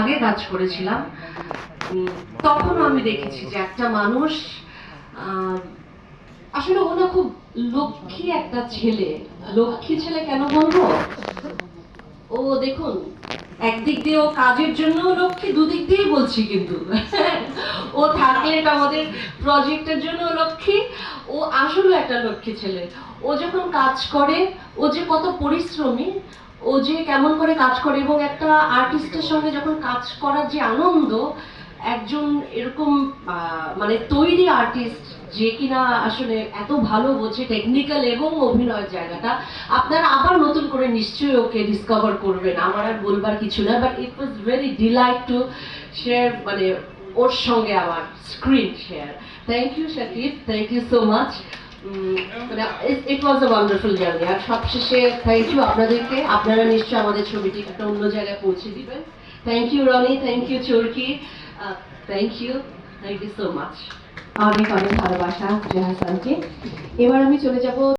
আগে কাজ করেছিলাম উম, তখনও আমি দেখেছি যে একটা মানুষ আসলে ও না খুব লক্ষ্মী একটা ছেলে। লক্ষ্মী ছেলে কেন বলব? ও দেখুন একদিক দিয়ে ও কাজের জন্য লক্ষ্মী দুদিক দিয়েই বলছি কিন্তু। ও থাকলে আমাদের প্রজেক্টের জন্য লক্ষ্মী ও আসলে একটা লক্ষ্মী ছেলে। ও যখন কাজ করে ও যে কত পরিশ্রমী ও যে কেমন করে কাজ করে এবং একটা আর্টিস্টের সঙ্গে যখন কাজ করার যে আনন্দ, একজন এরকম মানে তৈরি আর্টিস্ট যে কিনা আসলে এত ভালো বোঝে টেকনিক্যাল এবং অভিনয়ের জায়গাটা, আপনারা আবার নতুন করে নিশ্চয়ই ওকে ডিসকভার করবেন। আমার আর বলবার কিছু না but it was very delight to share মানে ওর সঙ্গে আমার screen share thank you Shakib thank you so much it was a wonderful journey আর সবশেষে থ্যাংক ইউ আপনাদেরকে। আপনারা নিশ্চয়ই আমাদের ছবিটি একটা অন্য জায়গায় পৌঁছে দিবেন। Thank you Roni thank you Chorki thank you thank you so much অনেক অনেক ভালোবাসা জাহাসানকে এবার আমি চলে যাব